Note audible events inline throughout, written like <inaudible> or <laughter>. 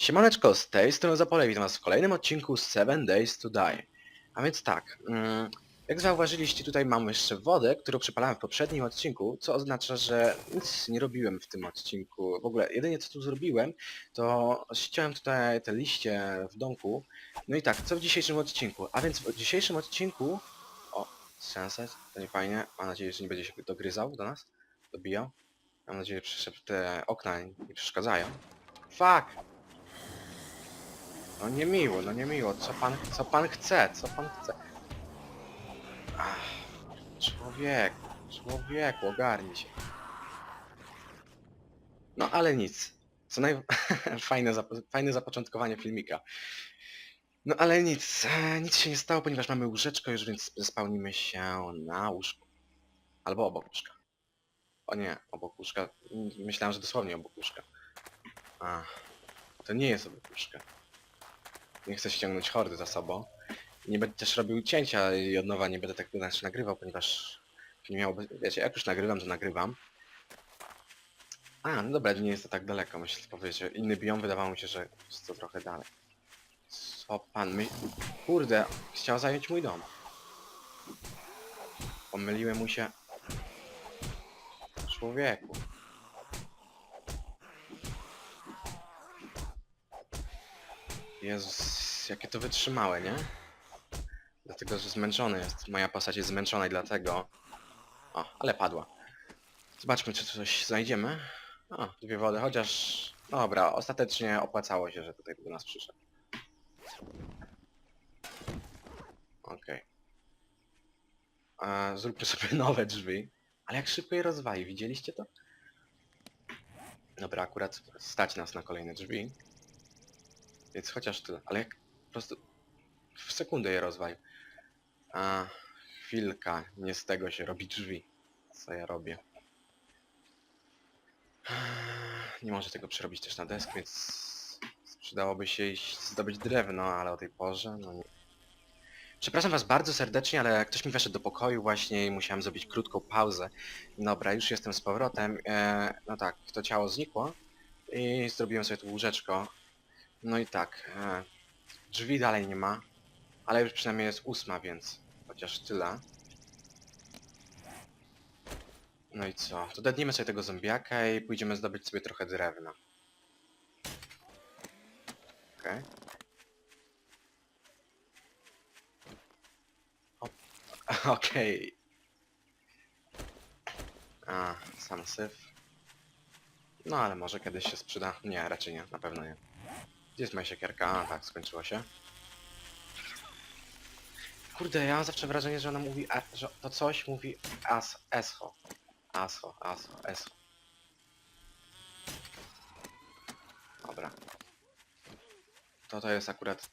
Siemaneczko, z tej strony Zapole, witam was w kolejnym odcinku z 7 Days to Die. A więc tak, mm, jak zauważyliście tutaj mam jeszcze wodę, którą przepalałem w poprzednim odcinku, co oznacza, że nic nie robiłem w tym odcinku. W ogóle jedynie co tu zrobiłem, to ściąłem tutaj te liście w domku. No i tak, co w dzisiejszym odcinku? A więc w dzisiejszym odcinku... O, sunset, to nie fajnie. Mam nadzieję, że nie będzie się dogryzał do nas, dobijał. Mam nadzieję, że te okna nie przeszkadzają. Fuck! No niemiło, no niemiło. Co pan, co pan chce? Co pan chce? Ach, człowieku, człowieku, ogarnij się. No ale nic. Co naj... <laughs> fajne, fajne zapoczątkowanie filmika. No ale nic, e, nic się nie stało, ponieważ mamy łóżeczko już, więc spełnimy się na łóżku. Albo obok łóżka. O nie, obok łóżka. Myślałem, że dosłownie obok łóżka. To nie jest obok łóżka. Nie chcę ściągnąć hordy za sobą. Nie będę też robił cięcia i od nowa nie będę tak znaczy nagrywał, ponieważ nie miałoby... Wiecie, jak już nagrywam, to nagrywam. A, no dobra, nie jest to tak daleko, myślę powiedzieć. Inny biom wydawało mi się, że jest to trochę dalej. Co pan my... Kurde, chciał zająć mój dom. Pomyliłem mu się... Człowieku. Jezus, jakie to wytrzymałe, nie? Dlatego, że zmęczony jest. Moja postać jest zmęczona i dlatego... O, ale padła. Zobaczmy, czy coś znajdziemy. O, dwie wody, chociaż... Dobra, ostatecznie opłacało się, że tutaj do nas przyszedł. Okej. Okay. Zróbmy sobie <laughs> nowe drzwi. Ale jak szybko je rozwali, widzieliście to? Dobra, akurat stać nas na kolejne drzwi. Więc chociaż tyle, ale jak po prostu w sekundę je rozwalił. A, chwilka, nie z tego się robi drzwi. Co ja robię? Nie może tego przerobić też na desk, więc przydałoby się iść zdobyć drewno, ale o tej porze, no nie. Przepraszam was bardzo serdecznie, ale ktoś mi weszedł do pokoju właśnie i musiałem zrobić krótką pauzę. Dobra, już jestem z powrotem. E, no tak, to ciało znikło i zrobiłem sobie tu łóżeczko. No i tak, e, drzwi dalej nie ma, ale już przynajmniej jest ósma, więc chociaż tyle. No i co? To sobie tego zombiaka i pójdziemy zdobyć sobie trochę drewna. Okej. Okay. <laughs> Okej. A, sam syf. No ale może kiedyś się sprzyda. Nie, raczej nie, na pewno nie. Gdzie jest moja siekierka? A, tak, skończyło się. Kurde, ja mam zawsze wrażenie, że ona mówi, że to coś mówi as, esho. Asho, asho, esho. Dobra. To to jest akurat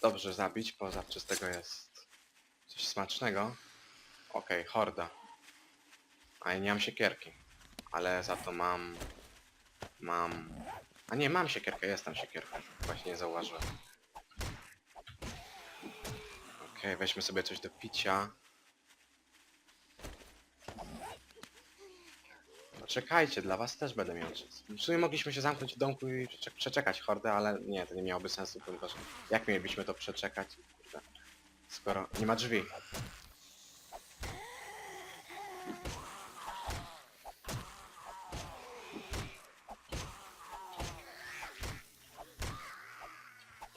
dobrze zabić, bo zawsze z tego jest coś smacznego. Okej, horda. A ja nie mam siekierki. Ale za to mam... Mam... A nie, mam siekierkę, jest tam siekierka. Właśnie nie zauważyłem. Okej, weźmy sobie coś do picia. Poczekajcie, dla was też będę miał czas. W sumie mogliśmy się zamknąć w domku i przecze- przeczekać hordę, ale nie, to nie miałoby sensu, ponieważ jak mielibyśmy to przeczekać, skoro nie ma drzwi.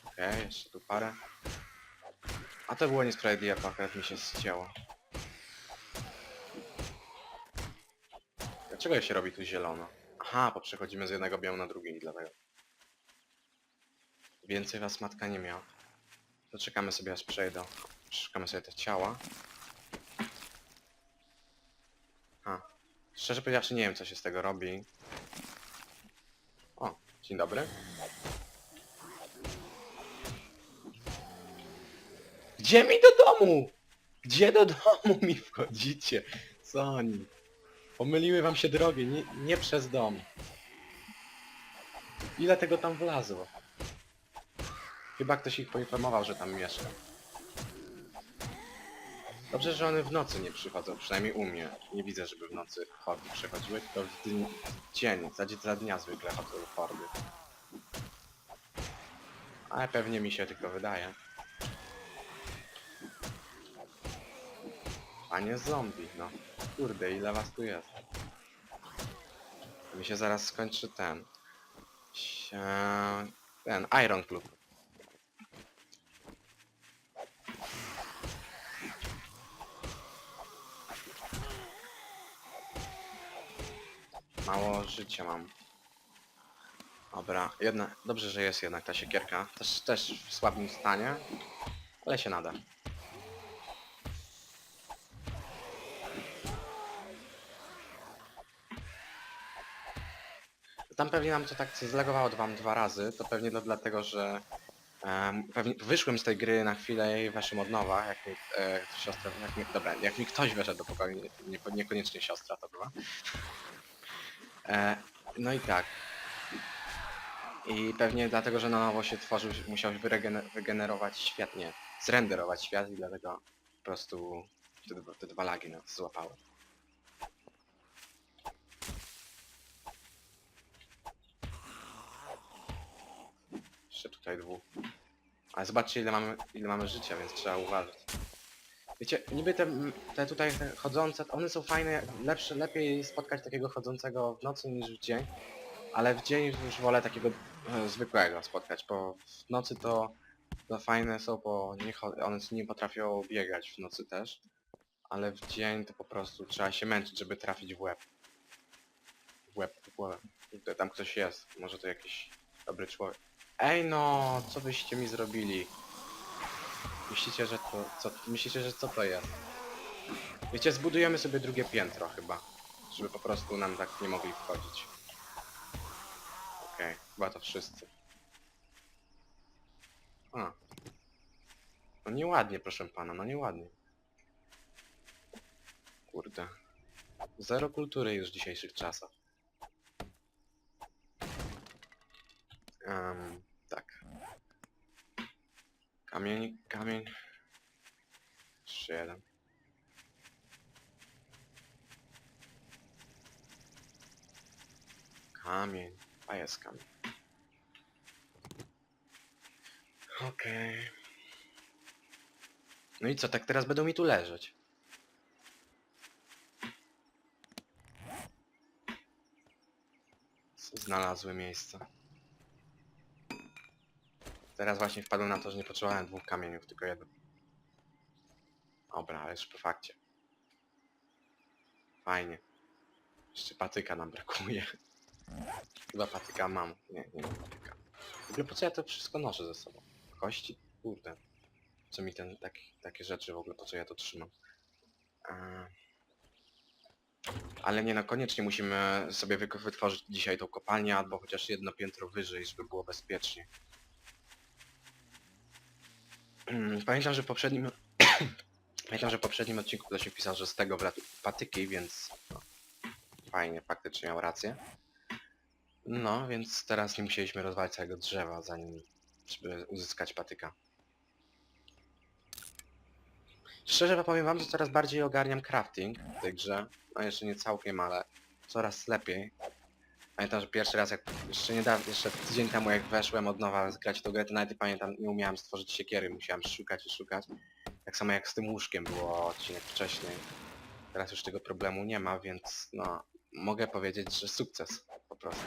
Okej, jeszcze tu parę. A to było niesprawiedliwe, akurat mi się zcięło. Dlaczego się robi tu zielono? Aha, bo przechodzimy z jednego biomu na drugi dlatego. Więcej was matka nie miała. To czekamy sobie aż przejdą. Szukamy sobie te ciała. A. Szczerze powiedziawszy nie wiem co się z tego robi. O, dzień dobry. Gdzie mi do domu? Gdzie do domu mi wchodzicie? Co oni? Pomyliły wam się drogi, nie, nie przez dom. Ile tego tam wlazło? Chyba ktoś ich poinformował, że tam mieszka. Dobrze, że one w nocy nie przychodzą, przynajmniej u mnie. Nie widzę, żeby w nocy hordy przechodziły, tylko w dni- dzień, za, za dnia zwykle chodzą hordy. Ale pewnie mi się tylko wydaje. A nie zombie, no. Kurde, ile was tu jest? Mi się zaraz skończy ten. Ten, Iron Club. Mało życia mam. Dobra, jedna, dobrze, że jest jednak ta siekierka. Też, też w słabym stanie, ale się nada. Tam pewnie nam to tak zlegowało wam dwa razy, to pewnie to dlatego, że pewnie wyszłem z tej gry na chwilę i weszłem od nowa, jak mi e, siostra, jak mi, dobra, jak mi ktoś weszedł do pokoju, nie, nie, niekoniecznie siostra to była. E, no i tak. I pewnie dlatego, że na nowo się tworzył, musiał wygenerować świat, nie, zrenderować świat i dlatego po prostu te, te dwa lagi nas złapały. Jeszcze tutaj dwóch. Ale zobaczcie ile mamy, ile mamy życia, więc trzeba uważać. Wiecie, niby te, te tutaj te chodzące, one są fajne, lepsze, lepiej spotkać takiego chodzącego w nocy niż w dzień, ale w dzień już wolę takiego e, zwykłego spotkać, bo w nocy to, to fajne są, bo nie, one nie potrafią biegać w nocy też, ale w dzień to po prostu trzeba się męczyć, żeby trafić w łeb. W łeb, w łeb. Tam ktoś jest, może to jakiś dobry człowiek. Ej no, co byście mi zrobili? Myślicie, że to, co, myślicie, że co to jest? Wiecie, zbudujemy sobie drugie piętro chyba, żeby po prostu nam tak nie mogli wchodzić. Okej, chyba to wszyscy. A. No nieładnie, proszę pana, no nieładnie. Kurde. Zero kultury już w dzisiejszych czasach. Tak. Kamień, kamień. Jeszcze jeden. Kamień. A jest kamień. Okej. No i co, tak teraz będą mi tu leżeć? Znalazły miejsce. Teraz właśnie wpadłem na to, że nie potrzebowałem dwóch kamieniów, tylko jeden. Dobra, ale już po fakcie. Fajnie. Jeszcze patyka nam brakuje. Chyba patyka mam. Nie, nie mam patyka. W ogóle po co ja to wszystko noszę ze sobą? Kości? Kurde. Co mi ten, taki, takie rzeczy w ogóle, po co ja to trzymam? Ale nie no, koniecznie musimy sobie wy- wytworzyć dzisiaj tą kopalnię, albo chociaż jedno piętro wyżej, żeby było bezpiecznie. <clears throat> Pamiętam, że w poprzednim... <clears throat> Pamiętam, że w poprzednim odcinku ktoś mi pisał, że z tego wlatują patyki, więc... Fajnie, faktycznie miał rację. No, więc teraz nie musieliśmy rozwalić całego drzewa, zanim... żeby uzyskać patyka. Szczerze powiem wam, że coraz bardziej ogarniam crafting w tej grze. No jeszcze nie całkiem, ale coraz lepiej. Pamiętam, że pierwszy raz jak jeszcze niedawno, jeszcze tydzień temu jak weszłem od nowa grać tą grę, to nawet pamiętam, nie umiałem stworzyć siekiery, musiałem szukać i szukać. Tak samo jak z tym łóżkiem było odcinek wcześniej. Teraz już tego problemu nie ma, więc no, mogę powiedzieć, że sukces po prostu.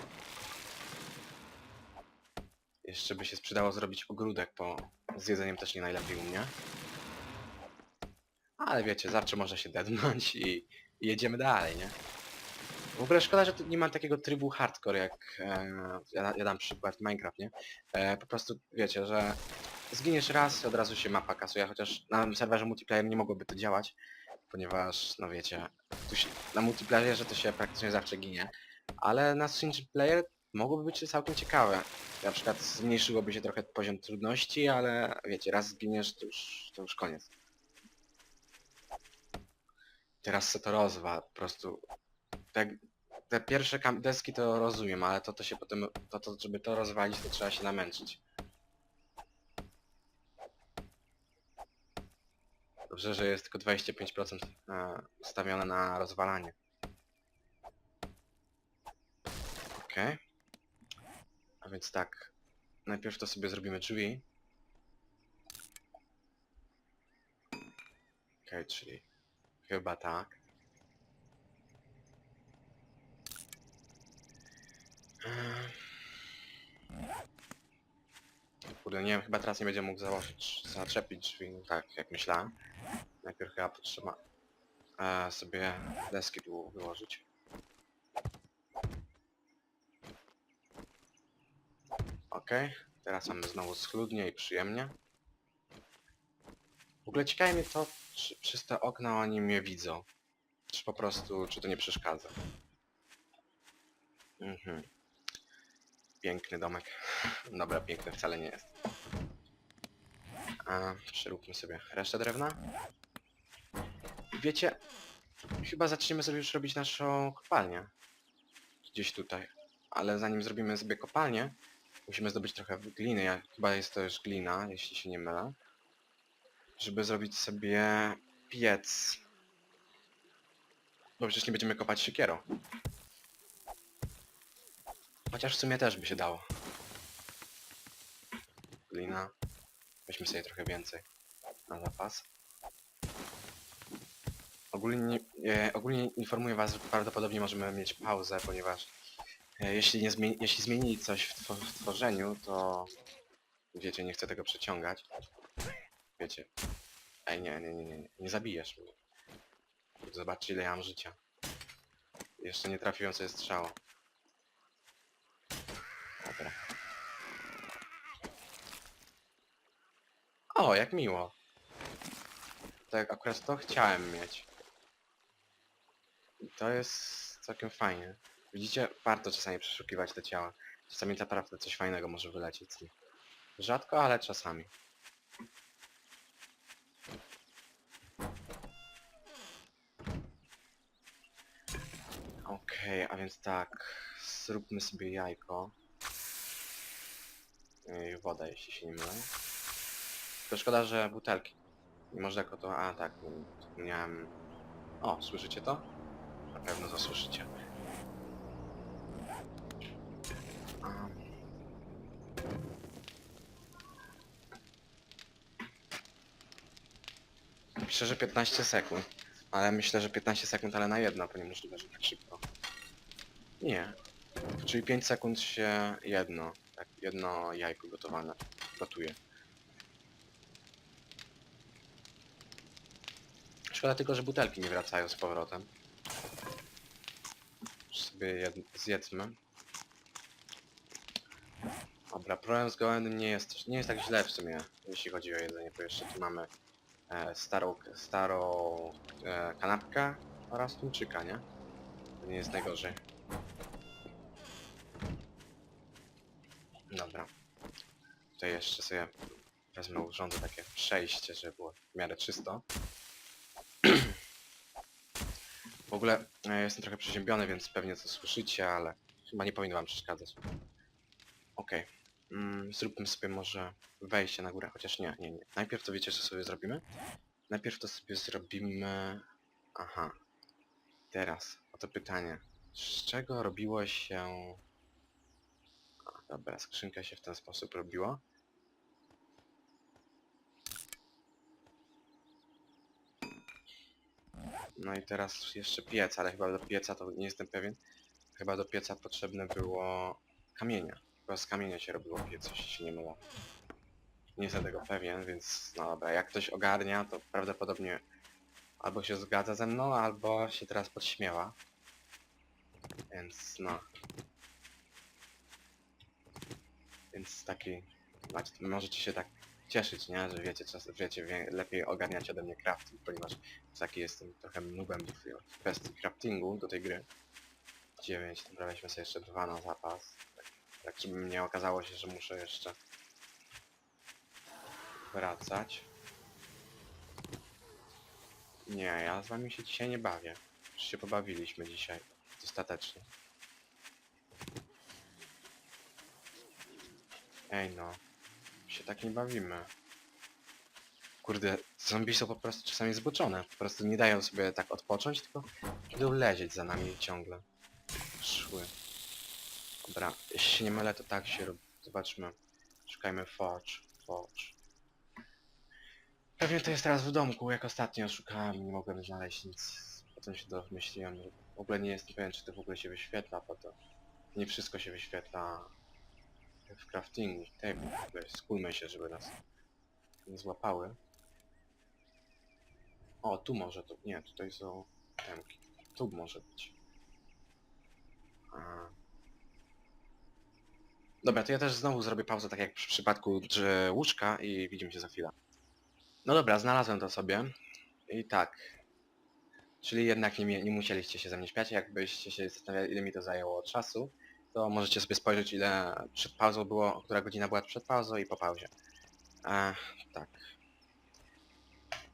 Jeszcze by się sprzedało zrobić ogródek, bo z jedzeniem też nie najlepiej u mnie. Ale wiecie, zawsze można się dednąć i, i jedziemy dalej, nie? W ogóle szkoda, że tu nie ma takiego trybu hardcore jak e, ja, ja dam przykład Minecraft, nie? E, po prostu wiecie, że zginiesz raz i od razu się mapa kasuje, chociaż na serwerze multiplayer nie mogłoby to działać, ponieważ no wiecie, tu się, na multiplayerze to się praktycznie zawsze ginie, ale na single player mogłoby być całkiem ciekawe. Na przykład zmniejszyłoby się trochę poziom trudności, ale wiecie, raz zginiesz to już, to już koniec. Teraz se to rozwa, po prostu. Te, te pierwsze deski to rozumiem, ale to to się potem, to, to żeby to rozwalić, to trzeba się namęczyć. Dobrze, że jest tylko 25% e, ustawione na rozwalanie. Okej. A więc tak. najpierw to sobie zrobimy drzwi. Okej, czyli chyba tak. Eee. Kurde, nie wiem, chyba teraz nie będzie mógł założyć, zaczepić drzwi, tak jak myślałem. Najpierw chyba potrzeba e, sobie deski tu wyłożyć. Okej, teraz mamy znowu schludnie i przyjemnie. W ogóle ciekawi mnie to, czy przez te okna oni mnie widzą. Czy po prostu, czy to nie przeszkadza. Mhm. Piękny domek. <laughs> Dobra, piękny wcale nie jest. A, przeróbmy sobie resztę drewna. Wiecie, chyba zaczniemy sobie już robić naszą kopalnię. Gdzieś tutaj. Ale zanim zrobimy sobie kopalnię, musimy zdobyć trochę gliny. Ja, chyba jest to już glina, jeśli się nie mylę. Żeby zrobić sobie piec. Bo przecież nie będziemy kopać siekierą. Chociaż w sumie też by się dało. Glina. Weźmy sobie trochę więcej na zapas. Ogólnie, e, ogólnie informuję was, że prawdopodobnie możemy mieć pauzę, ponieważ e, jeśli, nie zmieni, jeśli zmienili coś w, two, w tworzeniu, to wiecie, nie chcę tego przeciągać. Wiecie. Ej, nie, nie, nie, nie, nie, nie zabijesz mnie. Zobaczcie ile ja mam życia. Jeszcze nie trafiłem sobie strzała. Dobra. O, jak miło. Tak, akurat to chciałem mieć. I to jest całkiem fajnie. Widzicie, warto czasami przeszukiwać te ciała. Czasami naprawdę coś fajnego może wylecieć z nich. Rzadko, ale czasami. Okej, a więc tak, zróbmy sobie jajko. I woda, jeśli się nie mylę. To szkoda, że butelki. Nie można jako to... A, tak, miałem... O, słyszycie to? Na pewno to słyszycie. A. Piszę, że 15 sekund. Ale myślę, że 15 sekund, ale na jedno, to niemożliwe, że tak szybko. Nie. Czyli 5 sekund się jedno, tak, jedno jajko gotowane gotuje. Szkoda tylko, że butelki nie wracają z powrotem. Sobie jed zjedzmy. Dobra, problem z gołębiem nie jest, nie jest tak źle w sumie, jeśli chodzi o jedzenie, bo jeszcze tu mamy e, starą, starą e, kanapkę oraz tuńczyka, nie? To nie jest najgorzej. Dobra. Tutaj jeszcze sobie wezmę urządzę takie przejście, żeby było w miarę czysto. W ogóle e, jestem trochę przeziębiony, więc pewnie to słyszycie, ale chyba nie powinno wam przeszkadzać. Okej. Mm, zróbmy sobie może wejście na górę, chociaż nie, nie, nie. Najpierw to wiecie co sobie zrobimy? Najpierw to sobie zrobimy... Aha. Teraz, oto pytanie. Z czego robiło się... Dobra, skrzynka się w ten sposób robiła. No i teraz jeszcze piec, ale chyba do pieca to nie jestem pewien. Chyba do pieca potrzebne było kamienia. Chyba z kamienia się robiło piec, jeśli się nie mylę. Nie jestem tego pewien, więc no dobra, jak ktoś ogarnia, to prawdopodobnie albo się zgadza ze mną, albo się teraz podśmiewa. Więc no. Więc taki... Znaczy, możecie się tak cieszyć, nie? Że wiecie, czas, wiecie, wie, lepiej ogarniać ode mnie crafting, ponieważ taki jestem trochę nubem w kwestii craftingu do tej gry. 9, dobra, weźmy sobie jeszcze dwa na zapas. Tak, tak żeby nie okazało się, że muszę jeszcze wracać. Nie, ja z wami się dzisiaj nie bawię. Już się pobawiliśmy dzisiaj. Dostatecznie. Ej no. Się tak nie bawimy. Kurde, zombie są po prostu czasami zboczone. Po prostu nie dają sobie tak odpocząć, tylko będą leżeć za nami ciągle. Szły. Dobra, jeśli się nie mylę, to tak się robi. Zobaczmy. Szukajmy Forge, Forge. Pewnie to jest teraz w domku, jak ostatnio szukałem nie mogłem znaleźć nic. Potem się domyśliłem, w ogóle nie jestem pewien, czy to w ogóle się wyświetla, bo to nie wszystko się wyświetla w craftingu, table, w skólmy się, żeby nas nie złapały. O, tu może to, nie, tutaj są temki. Tu może być. A. Dobra, to ja też znowu zrobię pauzę, tak jak przy przypadku drze łóżka i widzimy się za chwilę. No dobra, znalazłem to sobie. I tak. Czyli jednak nie, nie musieliście się ze mnie śmiać. Jakbyście się zastanawiali, ile mi to zajęło czasu, to możecie sobie spojrzeć, ile przed pauzą było, która godzina była przed pauzą i po pauzie. E, tak.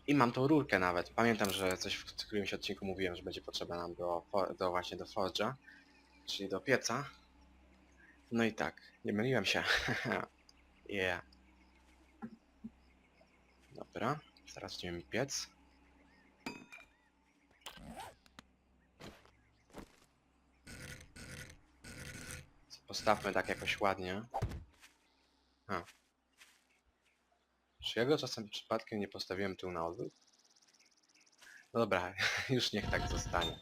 I mam tą rurkę nawet. Pamiętam, że coś w którymś odcinku mówiłem, że będzie potrzeba nam do, do właśnie do forge'a, czyli do pieca. No i tak, nie myliłem się. <laughs> yeah. Dobra, zaraz będziemy piec. Postawmy tak jakoś ładnie. A. Czy ja go czasem przypadkiem nie postawiłem tu na odwrót? No dobra, <laughs> już niech tak zostanie.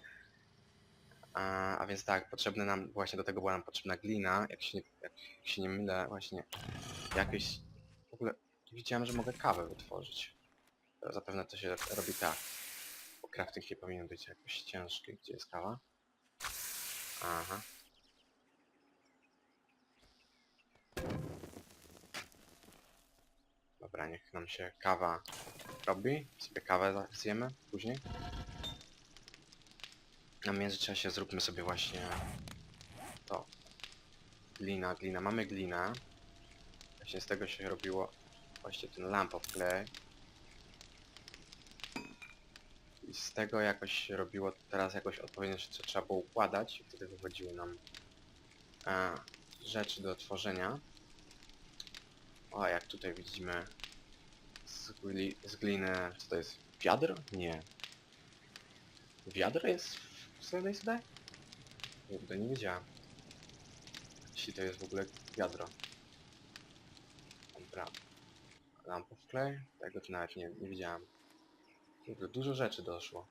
A, a więc tak, potrzebne nam, właśnie do tego była nam potrzebna glina, jak się nie, jak się nie mylę, właśnie jakieś... W ogóle widziałem, że mogę kawę wytworzyć. Zapewne to się robi tak. Bo crafting nie powinien być jakoś ciężki. Gdzie jest kawa? Aha. Dobra, niech nam się kawa robi. Sobie kawę zjemy później. A w międzyczasie zróbmy sobie właśnie to. Glina, glina. Mamy glinę. Właśnie z tego się robiło właśnie ten lamp of clay. I z tego jakoś się robiło teraz jakoś odpowiednio się trzeba było układać wtedy wychodziły nam e, rzeczy do tworzenia. O, jak tutaj widzimy z, gli, z gliny, co to jest? Wiadro? Nie. Wiadro jest w Slay Day? Kurde, nie wiedziałem. Jeśli to jest w ogóle wiadro. Dobra. Lamp of clay? Tego to nawet nie, nie widziałem. Kurde, dużo rzeczy doszło.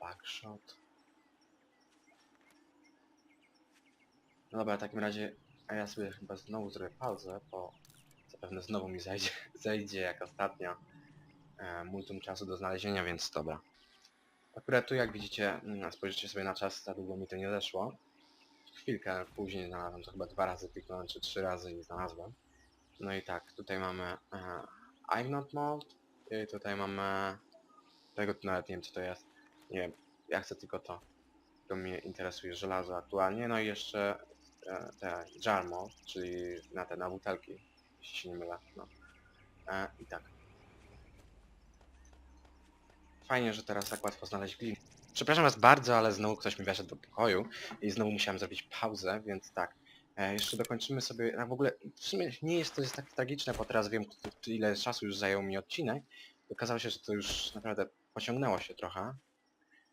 Backshot. No dobra, w takim razie, a ja sobie chyba znowu zrobię pauzę, bo zapewne znowu mi zajdzie, <laughs> zejdzie jak ostatnio e, multum czasu do znalezienia, więc dobra. Akurat tu jak widzicie, mm, spojrzycie sobie na czas, za długo mi to nie zeszło. Chwilkę później znalazłem, to chyba dwa razy kliknąłem, czy trzy razy i znalazłem. No i tak, tutaj mamy e, I'm not mold i tutaj mamy tego tu nawet nie wiem co to jest. Nie wiem, ja chcę tylko to. To mnie interesuje żelazo aktualnie, no i jeszcze te jar mold, czyli na te na butelki, jeśli się nie mylę. No. E, I tak. Fajnie, że teraz tak łatwo znaleźć glin. Przepraszam was bardzo, ale znowu ktoś mi weszedł do pokoju i znowu musiałem zrobić pauzę, więc tak. E, jeszcze dokończymy sobie, a w ogóle w sumie nie jest to jest tak tragiczne, bo teraz wiem ile czasu już zajął mi odcinek. Okazało się, że to już naprawdę pociągnęło się trochę.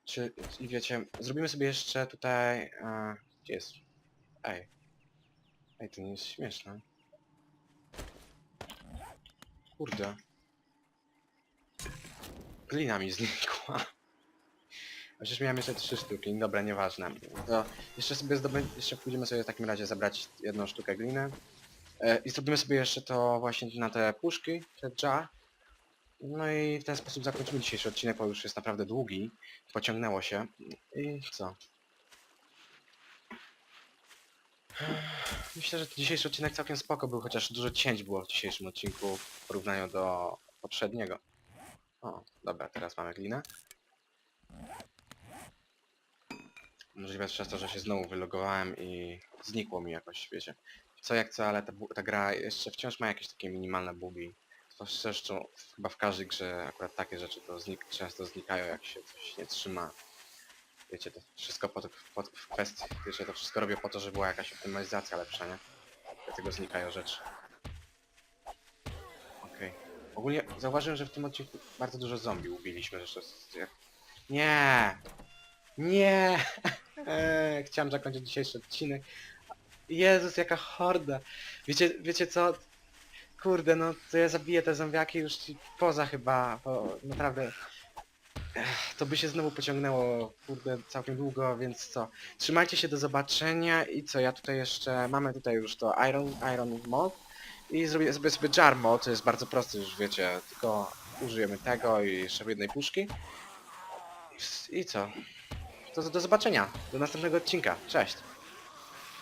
Czy, i wiecie, zrobimy sobie jeszcze tutaj, e, gdzie jest? Ej. Ej, to nie jest śmieszne. Kurde. Glina mi znikła. Przecież miałem jeszcze trzy sztuki, dobra, nieważne. To jeszcze sobie zdobę... jeszcze pójdziemy sobie w takim razie zabrać jedną sztukę gliny. E, I zrobimy sobie jeszcze to właśnie na te puszki, te jar. No i w ten sposób zakończymy dzisiejszy odcinek, bo już jest naprawdę długi. Pociągnęło się. I co? Myślę, że dzisiejszy odcinek całkiem spoko był, chociaż dużo cięć było w dzisiejszym odcinku w porównaniu do poprzedniego. O, dobra, teraz mamy glinę. Możliwe przez to, że się znowu wylogowałem i znikło mi jakoś, wiecie. Co jak co, ale ta, ta gra jeszcze wciąż ma jakieś takie minimalne bugi. To zresztą chyba w każdej grze akurat takie rzeczy to znik często znikają, jak się coś nie trzyma. Wiecie, to wszystko pod, pod w kwestii, wiecie, to wszystko robię po to, żeby była jakaś optymalizacja lepsza, nie? Dlatego znikają rzeczy. Okej. Ogólnie zauważyłem, że w tym odcinku bardzo dużo zombie ubiliśmy, że to jest... jak- Nie! Nie! Eee, <laughs> Chciałem zakończyć dzisiejszy odcinek Jezus, jaka horda. Wiecie, wiecie co? Kurde, no to ja zabiję te zombiaki już poza chyba, bo naprawdę... To by się znowu pociągnęło, kurde, całkiem długo, więc co? Trzymajcie się, do zobaczenia i co, ja tutaj jeszcze... Mamy tutaj już to Iron, Iron Mod i zrobię sobie sobie Jar Mod, to jest bardzo prosty już, wiecie, tylko użyjemy tego i jeszcze jednej puszki. I, i co? To do zobaczenia, do następnego odcinka, cześć!